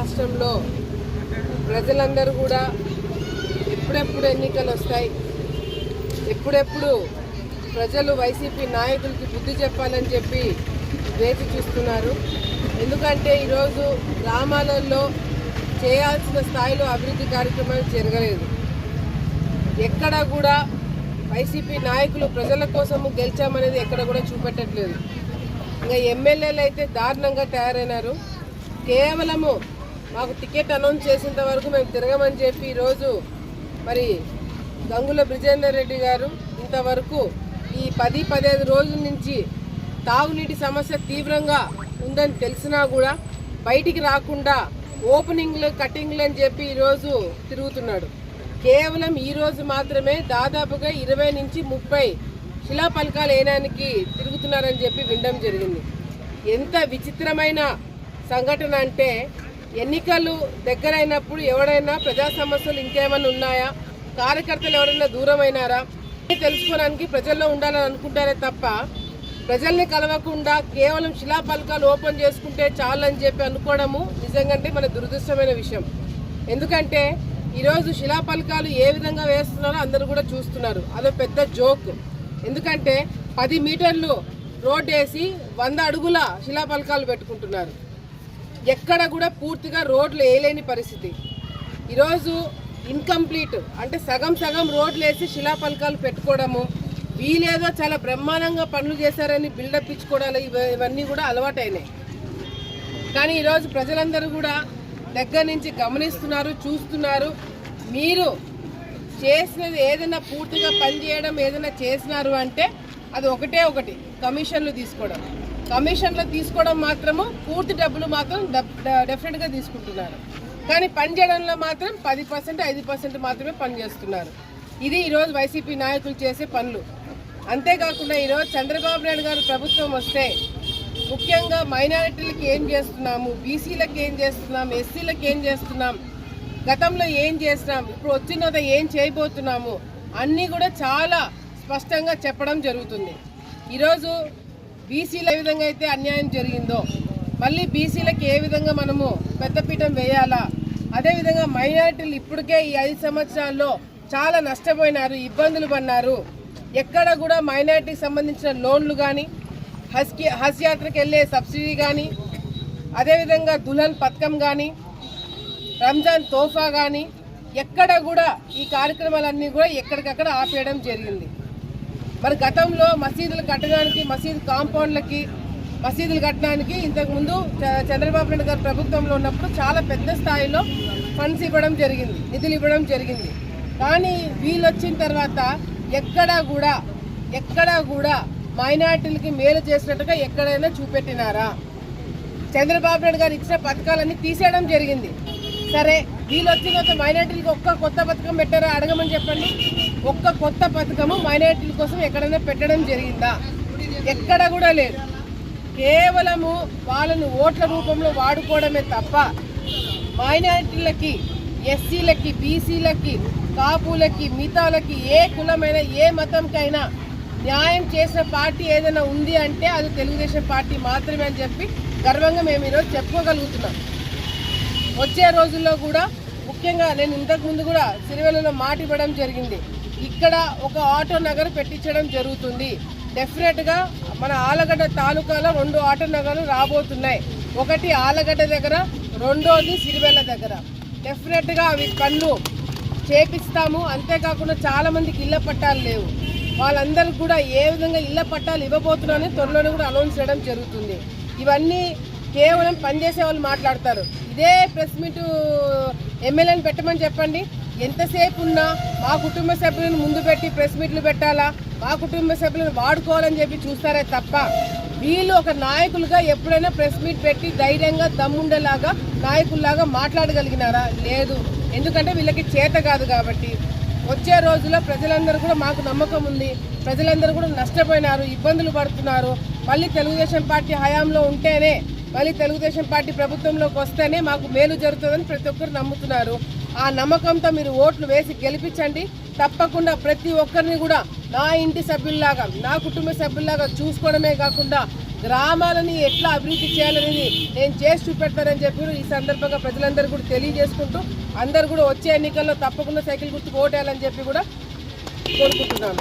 రాష్ట్రంలో ప్రజలందరూ కూడా ఎప్పుడెప్పుడు ఎన్నికలు వస్తాయి? ఎప్పుడెప్పుడు ప్రజలు వైసీపీ నాయకులకి బుద్ధి చెప్పాలని చెప్పి వేచి చూస్తున్నారు. ఎందుకంటే ఈరోజు గ్రామాలలో చేయాల్సిన స్థాయిలో అభివృద్ధి కార్యక్రమాలు జరగలేదు. ఎక్కడ కూడా వైసీపీ నాయకులు ప్రజల కోసము గెలిచామనేది ఎక్కడ కూడా చూపెట్టట్లేదు. ఇంకా ఎమ్మెల్యేలు అయితే దారుణంగా తయారైనారు. కేవలము మాకు టికెట్ అనౌన్స్ చేసేంత వరకు మేము తిరగమని చెప్పి ఈరోజు మరి గంగుల బ్రిజేందర్ రెడ్డి గారు ఇంతవరకు ఈ పది పదిహేను రోజుల నుంచి తాగునీటి సమస్య తీవ్రంగా ఉందని తెలిసినా కూడా బయటికి రాకుండా ఓపెనింగ్లు కటింగ్లు అని చెప్పి ఈరోజు తిరుగుతున్నాడు. కేవలం ఈరోజు మాత్రమే దాదాపుగా ఇరవై నుంచి ముప్పై శిలాఫలకాలు వేయడానికి తిరుగుతున్నారని చెప్పి వినడం జరిగింది. ఎంత విచిత్రమైన సంఘటన అంటే ఎన్నికలు దగ్గరైనప్పుడు ఎవడైనా ప్రజా సమస్యలు ఇంకేమైనా ఉన్నాయా? కార్యకర్తలు ఎవరైనా దూరమైనారా? తెలుసుకోవడానికి ప్రజల్లో ఉండాలని అనుకుంటారే తప్ప ప్రజల్ని కలవకుండా కేవలం శిలాఫలకాలు ఓపెన్ చేసుకుంటే చాలు అని చెప్పి అనుకోవడము నిజంగా మన దురదృష్టమైన విషయం. ఎందుకంటే ఈరోజు శిలాఫలకాలు ఏ విధంగా వేస్తున్నారో అందరూ కూడా చూస్తున్నారు. అదో పెద్ద జోక్. ఎందుకంటే పది మీటర్లు రోడ్ వేసి వంద అడుగుల శిలాఫలకాలు పెట్టుకుంటున్నారు. ఎక్కడ కూడా పూర్తిగా రోడ్లు వేయలేని పరిస్థితి. ఈరోజు ఇన్కంప్లీట్ అంటే సగం సగం రోడ్లు వేసి శిలాఫలకాలు పెట్టుకోవడము వీలేదో చాలా బ్రహ్మాండంగా పనులు చేశారని బిల్డప్ ఇచ్చుకోవడాలు ఇవన్నీ కూడా అలవాటైనాయి. కానీ ఈరోజు ప్రజలందరూ కూడా దగ్గర నుంచి గమనిస్తున్నారు చూస్తున్నారు. మీరు చేసినది ఏదైనా పూర్తిగా పనిచేయడం ఏదైనా చేసినారు అంటే అది ఒకటే ఒకటి కమిషన్లు తీసుకోవడం. కమిషన్లు తీసుకోవడం మాత్రము పూర్తి డబ్బులు మాత్రం డెఫినెట్గా తీసుకుంటున్నారు. కానీ పని చేయడంలో మాత్రం పది పర్సెంట్ ఐదు పర్సెంట్ మాత్రమే పని చేస్తున్నారు. ఇది ఈరోజు వైసీపీ నాయకులు చేసే పనులు. అంతేకాకుండా ఈరోజు చంద్రబాబు నాయుడు గారు ప్రభుత్వం వస్తే ముఖ్యంగా మైనారిటీలకు ఏం చేస్తున్నాము బీసీలకు ఏం చేస్తున్నాం ఎస్సీలకు ఏం చేస్తున్నాం గతంలో ఏం చేస్తున్నాం ఇప్పుడు వచ్చిన ఏం చేయబోతున్నాము అన్నీ కూడా చాలా స్పష్టంగా చెప్పడం జరుగుతుంది. ఈరోజు బీసీలు ఏ విధంగా అయితే అన్యాయం జరిగిందో మళ్ళీ బీసీలకు ఏ విధంగా మనము పెద్దపీఠం వేయాలా? అదేవిధంగా మైనారిటీలు ఇప్పటికే ఈ ఐదు సంవత్సరాల్లో చాలా నష్టపోయినారు ఇబ్బందులు పడినారు. ఎక్కడ కూడా మైనారిటీకి సంబంధించిన లోన్లు కానీ హస్కి హజ్ యాత్రకు వెళ్ళే సబ్సిడీ కానీ అదేవిధంగా దుల్హన్ పథకం కానీ రంజాన్ తోఫా కానీ ఎక్కడ కూడా ఈ కార్యక్రమాలన్నీ కూడా ఎక్కడికక్కడ ఆపేయడం జరిగింది. మరి గతంలో మసీదులు కట్టడానికి మసీదు కాంపౌండ్లకి మసీదులు కట్టడానికి ఇంతకుముందు చ- చంద్రబాబు నాయుడు గారు ప్రభుత్వంలో ఉన్నప్పుడు చాలా పెద్ద స్థాయిలో ఫండ్స్ ఇవ్వడం జరిగింది నిధులు ఇవ్వడం జరిగింది. కానీ వీళ్ళు వచ్చిన తర్వాత ఎక్కడా కూడా ఎక్కడా కూడా మైనార్టీలకి మేలు చేసినట్టుగా ఎక్కడైనా చూపెట్టినారా? చంద్రబాబు నాయుడు గారు ఇచ్చిన పథకాలన్నీ తీసేయడం జరిగింది. సరే వీళ్ళు వచ్చిన తర్వాత మైనార్టీలకు ఒక్క కొత్త పథకం పెట్టారా? అడగమని చెప్పండి. ఒక్క కొత్త పథకము మైనార్టీల కోసం ఎక్కడైనా పెట్టడం జరిగిందా? ఎక్కడ కూడా లేదు. కేవలము వాళ్ళను ఓట్ల రూపంలో వాడుకోవడమే తప్ప మైనారిటీలకి ఎస్సీలకి బీసీలకి కాపులకి మిగతాలకి ఏ కులమైన ఏ మతంకైనా న్యాయం చేసిన పార్టీ ఏదైనా ఉంది అంటే అది తెలుగుదేశం పార్టీ మాత్రమే అని చెప్పి గర్వంగా మేము ఈరోజు చెప్పుకోగలుగుతున్నాం. వచ్చే రోజుల్లో కూడా ముఖ్యంగా నేను ఇంతకు ముందు కూడా సిరివెల్లలో మాట ఇవ్వడం జరిగింది. ఇక్కడ ఒక ఆటో నగర్ పెట్టించడం జరుగుతుంది. డెఫినెట్గా మన ఆలగడ్డ తాలూకాలో రెండు ఆటో నగర్లు రాబోతున్నాయి. ఒకటి ఆలగడ్డ దగ్గర రెండోది సిరివెల్ల దగ్గర. డెఫినెట్గా అవి పనులు చేపిస్తాము. అంతేకాకుండా చాలామందికి ఇళ్ళ ఇళ్ళ పట్టాలు లేవు. వాళ్ళందరికీ కూడా ఏ విధంగా ఇళ్ళ పట్టాలు ఇవ్వబోతున్నామని త్వరలోనే కూడా అనౌన్స్ చేయడం జరుగుతుంది. ఇవన్నీ కేవలం పనిచేసే వాళ్ళు మాట్లాడతారు. ఇదే ప్రెస్ మీట్ ఎమ్మెల్యేని పెట్టమని చెప్పండి. ఎంతసేపు ఉన్నా మా కుటుంబ సభ్యులను ముందు పెట్టి ప్రెస్ మీట్లు పెట్టాలా? మా కుటుంబ సభ్యులను వాడుకోవాలని చెప్పి చూస్తారే తప్ప వీళ్ళు ఒక నాయకులుగా ఎప్పుడైనా ప్రెస్ మీట్ పెట్టి ధైర్యంగా దమ్ముండేలాగా నాయకుల్లాగా మాట్లాడగలిగినారా? లేదు. ఎందుకంటే వీళ్ళకి చేత కాదు కాబట్టి. వచ్చే రోజుల్లో ప్రజలందరూ కూడా మాకు నమ్మకం ఉంది. ప్రజలందరూ కూడా నష్టపోయినారు ఇబ్బందులు పడుతున్నారు. మళ్ళీ తెలుగుదేశం పార్టీ హయాంలో ఉంటేనే మళ్ళీ తెలుగుదేశం పార్టీ ప్రభుత్వంలోకి వస్తేనే మాకు మేలు జరుగుతుందని ప్రతి ఒక్కరు నమ్ముతున్నారు. ఆ నమ్మకంతో మీరు ఓట్లు వేసి గెలిపించండి. తప్పకుండా ప్రతి ఒక్కరిని కూడా నా ఇంటి సభ్యుల్లాగా నా కుటుంబ సభ్యుల్లాగా చూసుకోవడమే కాకుండా గ్రామాలని ఎట్లా అభివృద్ధి చేయాలనేది నేను చేసి చూపెడతానని చెప్పి ఈ సందర్భంగా ప్రజలందరూ కూడా తెలియజేసుకుంటూ అందరు కూడా వచ్చే ఎన్నికల్లో తప్పకుండా సైకిల్ గుర్తుకు ఓటేయాలని చెప్పి కూడా కోరుకుంటున్నాను.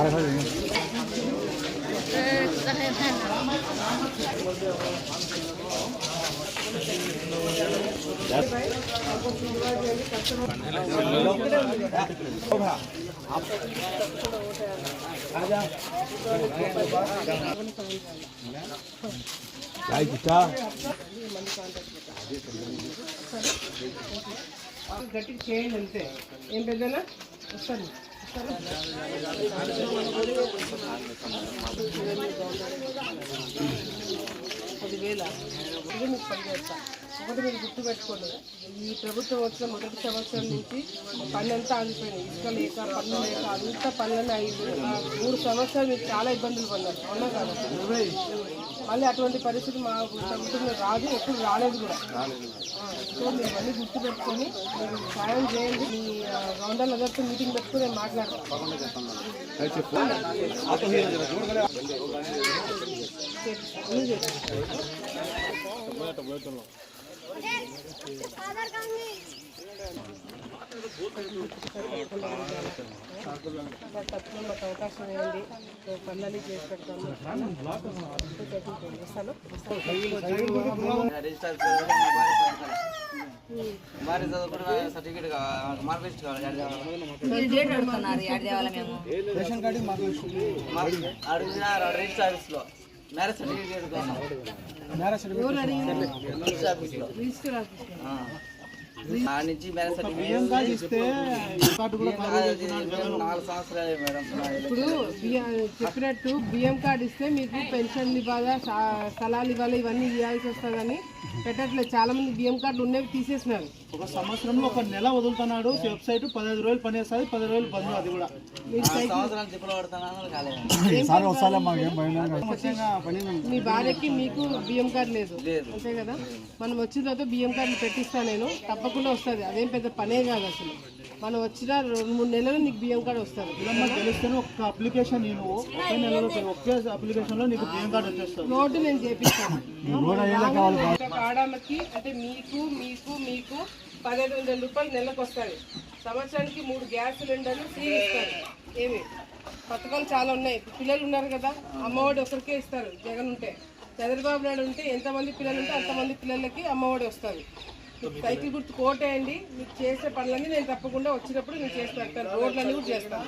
अरे सर గట్టిగా చేయండి అంతే ఏం పెద్దనా వస్తాను మీకు పనిచేస్తా ఒకటి మీరు గుర్తు పెట్టుకోండి ఈ ప్రభుత్వం వచ్చిన మొదటి సంవత్సరం నుంచి పని అంతా ఆగిపోయినాయి. ఇసుక లేక పనులు లేక అంత పనులన్నీ ఆ మూడు సంవత్సరాలు మీరు చాలా ఇబ్బందులు పడ్డారు. అవునా కాదు? మళ్ళీ అటువంటి పరిస్థితి మా ప్రభుత్వంలో రాదు ఎప్పుడు రాలేదు కూడా. సో మీరు ఇవన్నీ గుర్తు పెట్టుకొని మీరు సాయం చేయండి. మీ గవర్నర్ అందరితో మీటింగ్ పెట్టుకుని నేను మాట్లాడతాను మాకు అవకాశం ఇవ్వండి పనులన్నీ చేసి రిజిస్టర్ చదువుకున్న సర్టిఫికేట్ కావాలి మార్క్ లిస్ట్ కావాలి యాడ్ అడుగుతున్నారు యాడ్ చేయాలా మ్యారేజ్ సర్టిఫికేట్ నుంచి మ్యారేజ్ సర్టిఫికేట్ ఇస్తే నాలుగు సంవత్సరాలు మేడం ఇప్పుడు చెప్పినట్టు బియ్యం కార్డు ఇస్తే మీకు పెన్షన్లు ఇవ్వాలా స్థలాలు ఇవ్వాలి ఇవన్నీ ఇవ్వాల్సి వస్తుందని పెట్టట్లేదు. చాలా మంది బియ్యం కార్డులు ఉన్నవి తీసేసినారు. ఒక సంవత్సరంలో ఒక నెల వదులుతున్నాడు. వెబ్సైట్ పదహైదు రోజులు పనిచేస్తుంది. పది రోజులు బంద్ అది కూడా. మీ భార్యకి మీకు బియ్యం కార్డు లేదు. లేదు. అంతే కదా? మనం వచ్చిన తర్వాత బియ్యం కార్డులు పెట్టిస్తా నేను. తప్పకుండా వస్తుంది. అదేం పెద్ద పనే కాదు అసలు. మనం వచ్చిన రెండు మూడు నెలలు నీకు బియ్యం కార్డు వస్తుంది తెలిస్తేనే ఒక అప్లికేషన్ నేను ఒకే నెలలో ఒకే అప్లికేషన్లో నీకు బియ్యం కార్డు వచ్చేస్తుంది రోడ్డు నేను చేపిస్తాను ఒక ఆడమ్మకి అంటే మీకు మీకు మీకు పదిహేడు వందల రూపాయలు నెలకు వస్తాయి. సంవత్సరానికి మూడు గ్యాస్ సిలిండర్లు ఫ్రీ ఇస్తారు. ఏమి? పథకాలు చాలా ఉన్నాయి. పిల్లలు ఉన్నారు కదా అమ్మఒడి ఒకరికే ఇస్తారు. జగన్ ఉంటే చంద్రబాబు నాయుడు ఉంటే ఎంతమంది పిల్లలు ఉంటే అంతమంది పిల్లలకి అమ్మఒడి వస్తుంది. సైకిల్ గుర్తు కోటేయండి మీకు చేసే పనులన్నీ నేను తప్పకుండా వచ్చినప్పుడు నేను చేసి పెడతాను రోడ్లన్నీ కూడా చేస్తాను.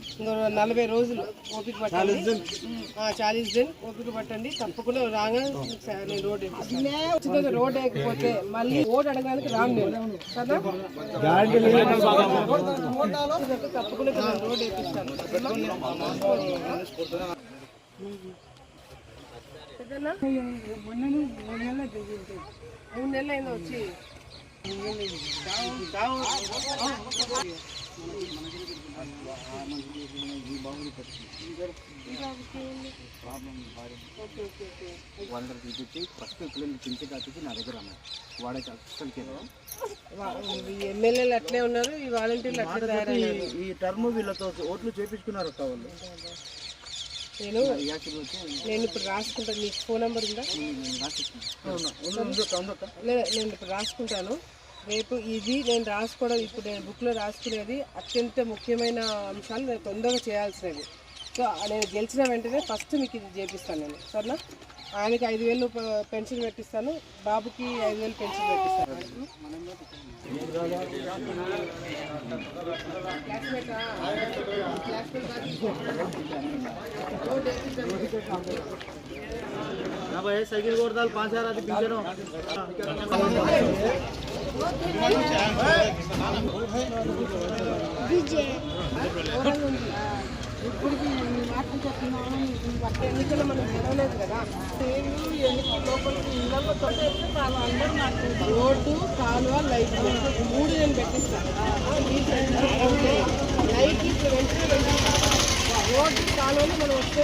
నలభై రోజులు ఓపిక పట్టండి చాలీస్ దిన్ ఓపిక పట్టండి తప్పకుండా రాగా నేను రోడ్ వచ్చిన రోడ్ వేయకపోతే మళ్ళీ ఓటు అడగడానికి రాను నేను కదా తప్పకుండా రోడ్ పెద్దనా? మూడు నెలలు అయింది వచ్చి వాళ్ళకి చూపించి ఫస్ట్ పిల్లలు చింత కాపించి నా దగ్గర అన్నారు వాడకి అసలుకి ఎమ్మెల్యేలు అట్లే ఉన్నారు ఈ వాలంటీర్లు ఈ టర్మ్ వీళ్ళతో ఓట్లు చేపించుకున్నారు వాళ్ళు నేను నేను ఇప్పుడు రాసుకుంటాను నీకు ఫోన్ నెంబర్ ఉందా? లేదా నేను ఇప్పుడు రాసుకుంటాను. రేపు ఇది నేను రాసుకోవడం ఇప్పుడు నేను బుక్లో రాసుకునేది అత్యంత ముఖ్యమైన అంశాలు నేను తొందరగా చేయాల్సినవి. సో నేను గెలిచిన వెంటనే ఫస్ట్ మీకు ఇది చేపిస్తాను నేను. సరేనా? ఆయనకి ఐదు వేలు పెన్షన్ పెట్టిస్తాను బాబుకి ఐదు వేలు పెన్షన్ పెట్టిస్తాను. సైకిల్ కొడతారు పాంచ్ హజార్ అది ఎన్నికలు మనం గెలవలేదు కదా లోపలికి ఇళ్ళల్లో వాళ్ళు అందరూ నాకు రోడ్డు కాలువ లైట్ ఈ మూడు నేను పెట్టిస్తాను లైట్ ఇప్పుడు వెంటనే రోడ్డు కాలువని మనం వస్తే